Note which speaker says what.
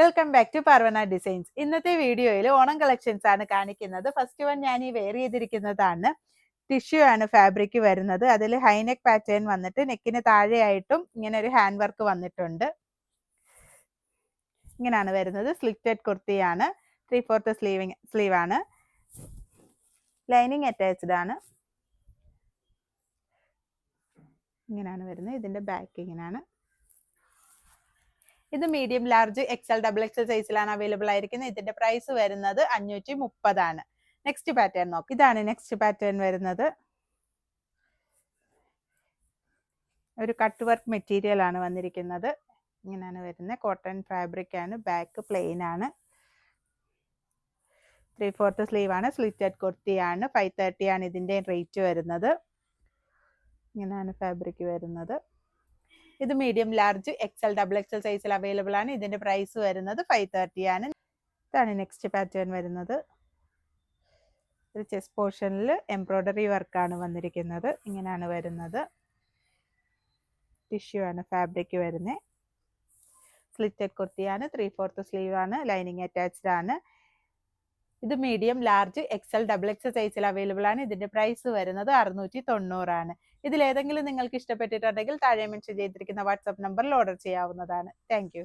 Speaker 1: Welcome back to Parvana designs ഇന്നത്തെ വീഡിയോയിൽ Onam collections ആണ് കാണിക്കുന്നത്. ഫസ്റ്റ് വൺ ഞാൻ ഈ വെയർ ചെയ്തിരിക്കുന്നതാണ്. ടിഷ്യൂ ആണ് ഫാബ്രിക് വരുന്നത്. അതിൽ ഹൈനെക്ക് പാറ്റേൺ വന്നിട്ട് നെക്കിന് താഴെയായിട്ടും ഇങ്ങനെ ഒരു ഹാൻഡ് വർക്ക് വന്നിട്ടുണ്ട്. ഇങ്ങനെയാണ് വരുന്നത്. സ്ലിറ്റഡ് കുർത്തിയാണ് ത്രീ ഫോർത്ത് സ്ലീവിങ് സ്ലീവ് ആണ്. ലൈനിങ് അറ്റാച്ച്ഡ് ആണ്. ഇങ്ങനെയാണ് വരുന്നത്. ഇതിന്റെ ബാക്ക് ഇങ്ങനെയാണ് ഇത് medium large XL double XL സൈസിലാണ് അവൈലബിൾ ആയിരിക്കുന്നത്. ഇതിന്റെ പ്രൈസ് വരുന്നത് അഞ്ഞൂറ്റി മുപ്പതാണ് നെക്സ്റ്റ് പാറ്റേൺ നോക്കാം. ഇതാണ് നെക്സ്റ്റ് പാറ്റേൺ വരുന്നത്. ഒരു കട്ട് വർക്ക് മെറ്റീരിയൽ ആണ് വന്നിരിക്കുന്നത്. ഇങ്ങനെയാണ് വരുന്നത്. കോട്ടൺ ഫാബ്രിക് ആണ്. ബാക്ക് പ്ലെയിൻ ആണ്. ത്രീ ഫോർത്ത് സ്ലീവ് ആണ് സ്ലിറ്റഡ് കുർത്തിയാണ് ഫൈവ് തേർട്ടി ആണ് ഇതിന്റെ റേറ്റ് വരുന്നത്. ഇങ്ങനെയാണ് ഫാബ്രിക് വരുന്നത്. ഇത് medium large XL double XL സൈസിൽ അവൈലബിൾ ആണ്. ഇതിന്റെ പ്രൈസ് വരുന്നത് ഫൈവ് തേർട്ടി ആണ്. ഇതാണ് നെക്സ്റ്റ് പാറ്റേൺ വരുന്നത്. ഒരു ചെസ്റ്റ് പോർഷനിൽ എംബ്രോയ്ഡറി വർക്കാണ് വന്നിരിക്കുന്നത്. ഇങ്ങനെയാണ് വരുന്നത്. ടിഷ്യൂ ആണ് ഫാബ്രിക് വരുന്നത് സ്ലിറ്റഡ് കുർത്തിയാണ് ത്രീ ഫോർത്ത് സ്ലീവ് ആണ്. ലൈനിങ് അറ്റാച്ച്ഡ് ആണ്. ഇത് medium large XL double XL സൈസിൽ അവൈലബിൾ ആണ്. ഇതിന്റെ പ്രൈസ് വരുന്നത് അറുന്നൂറ്റി തൊണ്ണൂറാണ് ഇതിലേതെങ്കിലും നിങ്ങൾക്ക് ഇഷ്ടപ്പെട്ടിട്ടുണ്ടെങ്കിൽ താഴെ മെൻഷൻ ചെയ്തിരിക്കുന്ന വാട്സ്ആപ്പ് നമ്പറിൽ ഓർഡർ ചെയ്യാവുന്നതാണ്. താങ്ക്